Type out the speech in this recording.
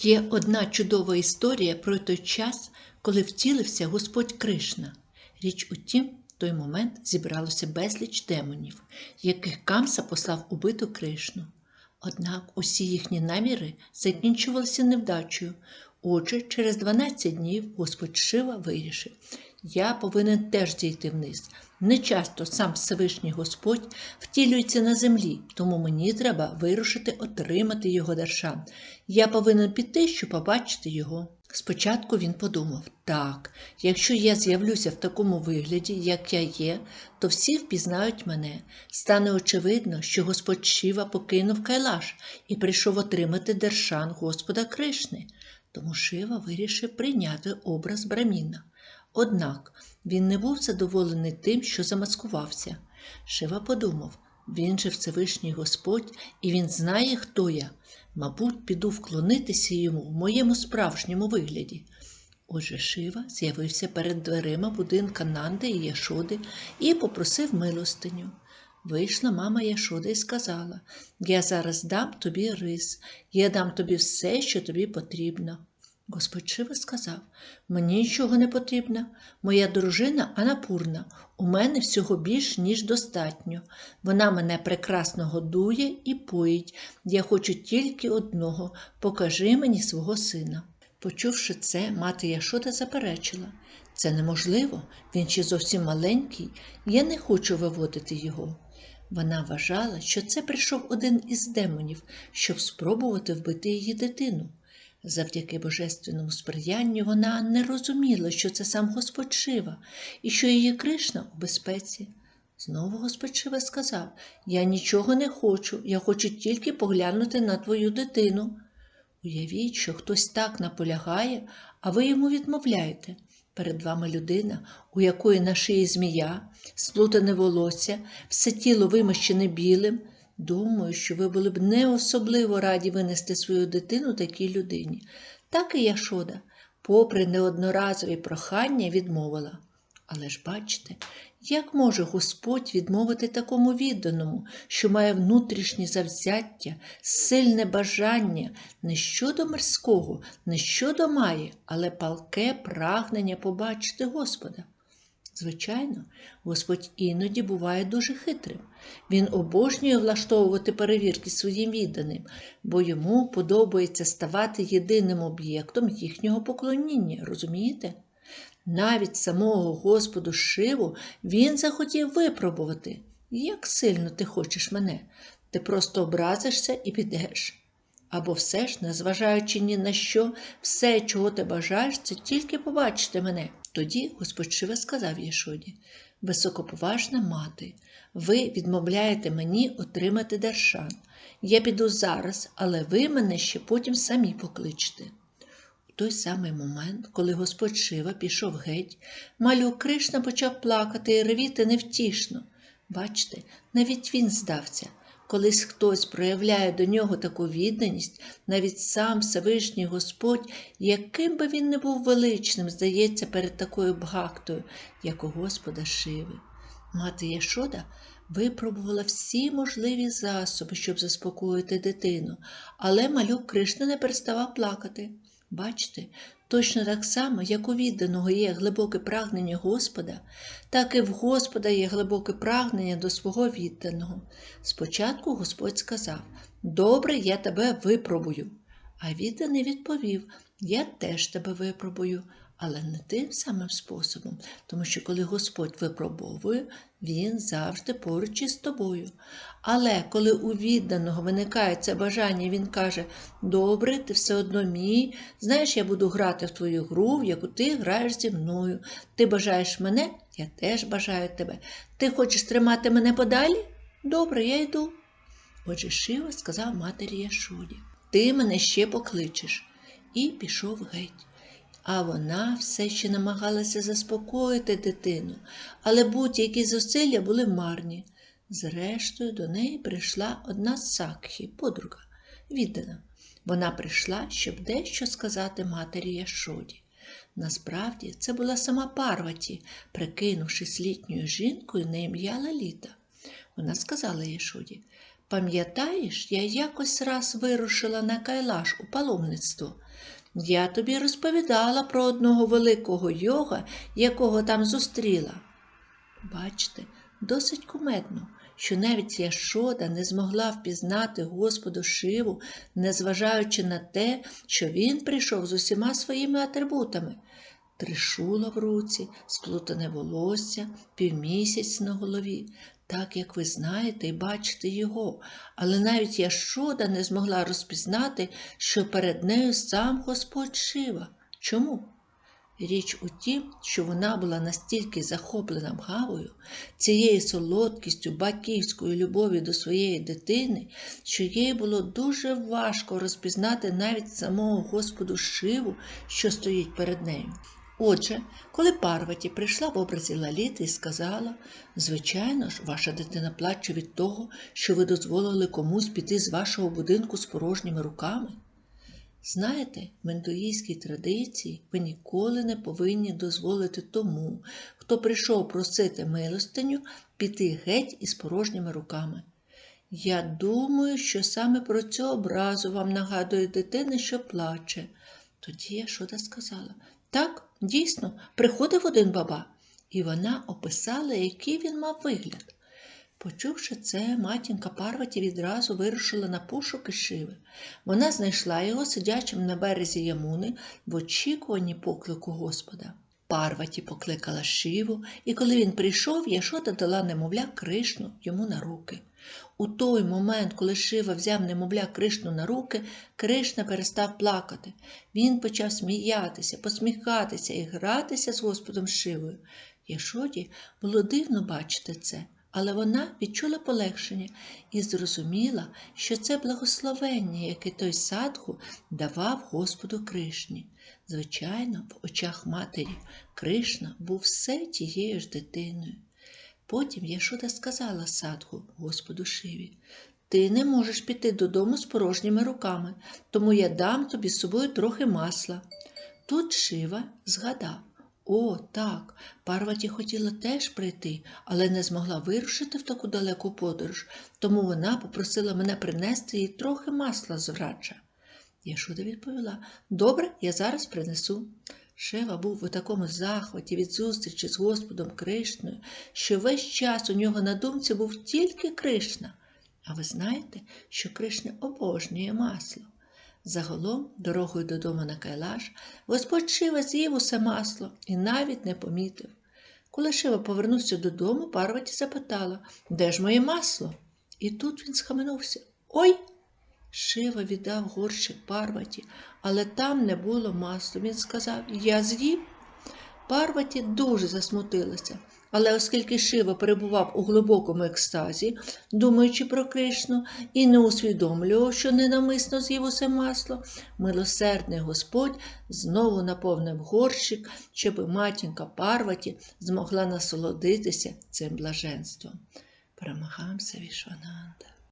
Є одна чудова історія про той час, коли втілився Господь Кришна. Річ у тім, в той момент зібралося безліч демонів, яких Камса послав убити Кришну. Однак усі їхні наміри закінчувалися невдачею. Отже, через 12 днів Господь Шива вирішив, я повинен теж зійти вниз. Не часто сам Всевишній Господь втілюється на землі, тому мені треба вирушити отримати його даршан. Я повинен піти, щоб побачити його. Спочатку він подумав: так, якщо я з'явлюся в такому вигляді, як я є, то всі впізнають мене. Стане очевидно, що Господь Шива покинув Кайлаш і прийшов отримати дершан Господа Кришни. Тому Шива вирішив прийняти образ Браміна. Однак він не був задоволений тим, що замаскувався. Шива подумав, він же Всевишній Господь, і він знає, хто я. Мабуть, піду вклонитися йому в моєму справжньому вигляді. Отже, Шива з'явився перед дверима будинка Нанди і Яшоди і попросив милостиню. Вийшла мама Яшода і сказала: Я зараз дам тобі рис, я дам тобі все, що тобі потрібно. Господь Шива сказав: Мені нічого не потрібно. Моя дружина Анапурна. У мене всього більш, ніж достатньо. Вона мене прекрасно годує і поїть. Я хочу тільки одного покажи мені свого сина. Почувши це, мати Яшода заперечила це неможливо, він ще зовсім маленький, я не хочу виводити його. Вона вважала, що це прийшов один із демонів, щоб спробувати вбити її дитину. Завдяки божественному сприянню вона не розуміла, що це сам Господь Шива і що її Кришна у безпеці. Знову Господь Шива сказав: Я нічого не хочу, я хочу тільки поглянути на твою дитину. Уявіть, що хтось так наполягає, а ви йому відмовляєте. Перед вами людина, у якої на шиї змія, сплутане волосся, все тіло вимощене білим. Думаю, що ви були б не особливо раді винести свою дитину такій людині. Так і Яшода, попри неодноразові прохання, відмовила. Але ж бачите, як може Господь відмовити такому відданому, що має внутрішнє завзяття, сильне бажання не щодо мирського, не щодо має, але палке прагнення побачити Господа? Звичайно, Господь іноді буває дуже хитрим. Він обожнює влаштовувати перевірки своїм відданим, бо йому подобається ставати єдиним об'єктом їхнього поклоніння, розумієте? Навіть самого Господу Шиву він захотів випробувати, як сильно ти хочеш мене, ти просто образишся і підеш. Або все ж, незважаючи ні на що, все, чого ти бажаєш, це тільки побачити мене. Тоді Господь Шива сказав Єшоді, високоповажна мати, ви відмовляєте мені отримати даршан. Я піду зараз, але ви мене ще потім самі покличте. У той самий момент, коли Господь Шива пішов геть, малюк Кришна почав плакати і ревіти невтішно. Бачите, навіть він здався. Колись хтось проявляє до нього таку відданість, навіть сам Всевишній Господь, яким би він не був величним, здається, перед такою бгактою, як у Господа Шиви. Мати Яшода випробувала всі можливі засоби, щоб заспокоїти дитину, але малюк Кришна не переставав плакати. Бачите, точно так само, як у відданого є глибоке прагнення Господа, так і в Господа є глибоке прагнення до свого відданого. Спочатку Господь сказав: Добре, я тебе випробую. А відданий відповів: Я теж тебе випробую, але не тим самим способом, тому що коли Господь випробовує, Він завжди поруч із тобою. Але коли у відданого виникає це бажання, він каже: Добре, ти все одно мій, знаєш, я буду грати в твою гру, в яку ти граєш зі мною. Ти бажаєш мене, я теж бажаю тебе. Ти хочеш тримати мене подалі? Добре, я йду. Отже, Шива сказав матері Яшоді, ти мене ще покличеш, і пішов геть. А вона все ще намагалася заспокоїти дитину, але будь-які зусилля були марні. Зрештою, до неї прийшла одна з Сакхі, подруга, віддана. Вона прийшла, щоб дещо сказати матері Яшоді. Насправді, це була сама Парваті, прикинувшись літньою жінкою на ім'я Лаліта. Вона сказала Яшоді, Пам'ятаєш, я якось раз вирушила на Кайлаш у паломництво. Я тобі розповідала про одного великого йога, якого там зустріла. Бачите, досить кумедно, що навіть Яшода не змогла впізнати Господу Шиву, незважаючи на те, що він прийшов з усіма своїми атрибутами. Тришула в руці, сплутане волосся, півмісяць на голові, так як ви знаєте і бачите його, але навіть Яшода не змогла розпізнати, що перед нею сам Господь Шива. Чому? Річ у тім, що вона була настільки захоплена мгавою, цією солодкістю батьківської любові до своєї дитини, що їй було дуже важко розпізнати навіть самого Господу Шиву, що стоїть перед нею. Отже, коли Парваті прийшла в образі Лаліти і сказала, звичайно ж, ваша дитина плаче від того, що ви дозволили комусь піти з вашого будинку з порожніми руками. Знаєте, в індуїзькій традиції ви ніколи не повинні дозволити тому, хто прийшов просити милостиню, піти геть із порожніми руками. Я думаю, що саме про цю образу вам нагадує дитина, що плаче. Тоді Яшода сказала так, дійсно, приходив один баба, і вона описала, який він мав вигляд. Почувши це, матінка Парваті відразу вирушила на пошуки Шиви. Вона знайшла його сидячим на березі Ямуни в очікуванні поклику Господа. Парваті покликала Шиву, і коли він прийшов, Яшота дала немовля Кришну йому на руки. У той момент, коли Шива взяв немовля Кришну на руки, Кришна перестав плакати. Він почав сміятися, посміхатися і гратися з Господом Шивою. Яшоті було дивно бачити це, але вона відчула полегшення і зрозуміла, що це благословення, яке той садху давав Господу Кришні. Звичайно, в очах матері Кришна був все тією ж дитиною. Потім Яшода сказала садху, Господу Шиві, ти не можеш піти додому з порожніми руками, тому я дам тобі з собою трохи масла. Тут Шива згадав. О, так, Парваті хотіла теж прийти, але не змогла вирушити в таку далеку подорож, тому вона попросила мене принести їй трохи масла з врача. Яшуда відповіла Добре, я зараз принесу. Шева був у такому захваті від зустрічі з Господом Кришною, що весь час у нього на думці був тільки Кришна. А ви знаєте, що Кришна обожнює масло. Загалом, дорогою додому на Кайлаш, Господь Шива з'їв усе масло і навіть не помітив. Коли Шива повернувся додому, Парваті запитала, де ж моє масло? І тут він схаменувся. Ой! Шива віддав горщик Парваті, але там не було масла. Він сказав Я з'їв. Парваті дуже засмутилася, але оскільки Шива перебував у глибокому екстазі, думаючи про Кришну, і не усвідомлював, що ненамисно з'їв усе масло, милосердний Господь знову наповнив горщик, щоб матінка Парваті змогла насолодитися цим блаженством. Парамахамса Вішвананда.